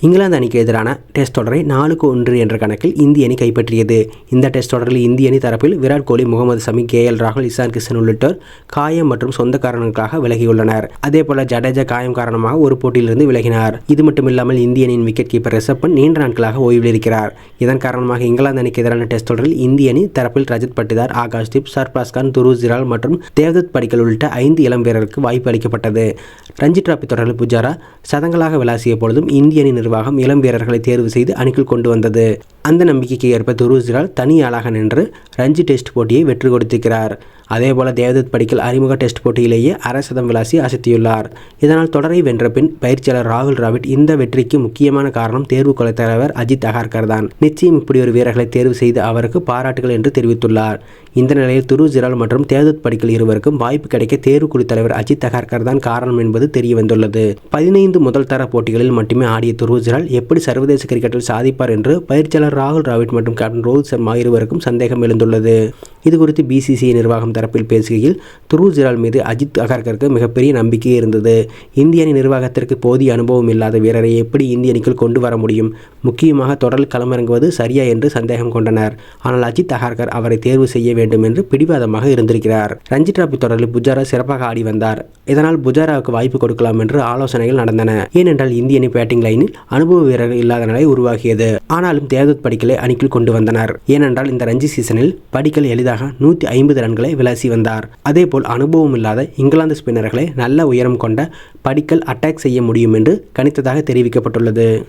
இங்கிலாந்து அணிக்கு எதிரான டெஸ்ட் தொடரை நாலுக்கு ஒன்று என்ற கணக்கில் இந்திய அணி கைப்பற்றியது. இந்த டெஸ்ட் தொடரில் இந்திய அணி தரப்பில் விராட் கோலி முகமது சமி கே. எல். ராகுல் இசான் கிஷன் உள்ளிட்டோர் காயம் மற்றும் சொந்த காரணங்களுக்காக விலகியுள்ளனர். அதேபோல ஜடேஜா காயம் காரணமாக ஒரு போட்டியிலிருந்து விலகினார். இது மட்டுமில்லாமல் இந்திய அணியின் விக்கெட் கீப்பர் ரிசப்பன் நீண்ட நாட்களாக ஓய்வில் இருக்கிறார். இதன் காரணமாக இங்கிலாந்து அணிக்கு எதிரான டெஸ்ட் தொடரில் இந்திய அணி தரப்பில் ரஜத் பட்டிதார் ஆகாஷ்தீப் சர்பாஸ் கான் துரு ஜிரால் மற்றும் தேவ்தத் படிக்கல் உள்ளிட்ட ஐந்து இளம் வீரருக்கு வாய்ப்பு அளிக்கப்பட்டது. ரஞ்சி டிராபி தொடரில் புஜாரா சதங்களாக விளாசிய பொழுதும் இந்திய அணி நிர்வாகம் இளம் வீரர்களை தேர்வு செய்து அணிக்குள் கொண்டு வந்தது. அந்த நம்பிக்கைக்கு ஏற்ப துருசிரால் தனி ஆளாக நின்று ரஞ்சி டெஸ்ட் போட்டியை வெற்றி கொடுத்திருக்கிறார். அதேபோல தேவதத் படிக்கல் அறிமுக டெஸ்ட் போட்டியிலேயே அரசதம் விளாசி அசத்தியுள்ளார். இதனால் தொடரை வென்ற பின் பயிற்சியாளர் ராகுல் ராவிட் இந்த வெற்றிக்கு முக்கியமான காரணம் தேர்வு கொலை தலைவர் அஜித் அகார்கர் தான். நிச்சயம் இப்படி ஒரு வீரர்களை தேர்வு செய்து அவருக்கு பாராட்டுகள் என்று தெரிவித்துள்ளார். இந்த நிலையில் துரு ஜிரால் மற்றும் தேவதத் படிக்கல் இருவருக்கும் வாய்ப்பு கிடைக்க தேர்வுக்குழு தலைவர் அஜித் அகார்கர் தான் காரணம் என்பது தெரிய வந்துள்ளது பதினைந்து முதல் தர போட்டிகளில் மட்டுமே ஆடிய துரு ஜிரால் எப்படி சர்வதேச கிரிக்கெட்டில் சாதிப்பார் என்று பயிற்சியாளர் ராகுல் டிராவிட் மற்றும் கேப்டன் ரோஹித் சர்மா இருவருக்கும் சந்தேகம் எழுந்துள்ளது. இது குறித்து பிசிசிஐ நிர்வாகம் தரப்பில் பேசுகையில் துரு ஜிரால் மீது அஜித் அகர்கருக்கு மிகப்பெரிய நம்பிக்கை இருந்தது. இந்திய அணி நிர்வாகத்திற்கு போதிய அனுபவம் இல்லாத வீரரை எப்படி இந்திய அணிக்குள் கொண்டு வர முடியும்? முக்கியமாக தொடரில் களமிறங்குவது சரியா என்று சந்தேகம் கொண்டனர். ஆனால் அஜித் அகர்கர் அவரை தேர்வு செய்ய வேண்டும் என்று பிடிவாதமாக இருந்திருக்கிறார். ரஞ்சி டிராபி தொடரில் புஜாரா சிறப்பாக ஆடி வந்தார். இதனால் புஜாராவுக்கு வாய்ப்பு கொடுக்கலாம் என்று ஆலோசனைகள் நடந்தன. ஏனென்றால் இந்திய அணி பேட்டிங் லைனில் அனுபவ வீரர்கள் இல்லாத நிலை உருவாகியது. ஆனாலும் தேவதத் படிக்கலை அணிக்குள் கொண்டு வந்தனர். ஏனென்றால் இந்த ரஞ்சி சீசனில் படிக்கல் எளிதாக நூற்றி ஐம்பது ரன்களை விளாசி வந்தார். அதேபோல் அனுபவம் இல்லாத இங்கிலாந்து ஸ்பின்னர்களை நல்ல உயரம் கொண்ட படிக்கல் அட்டாக் செய்ய முடியும் என்று கணித்ததாக தெரிவிக்கப்பட்டுள்ளது.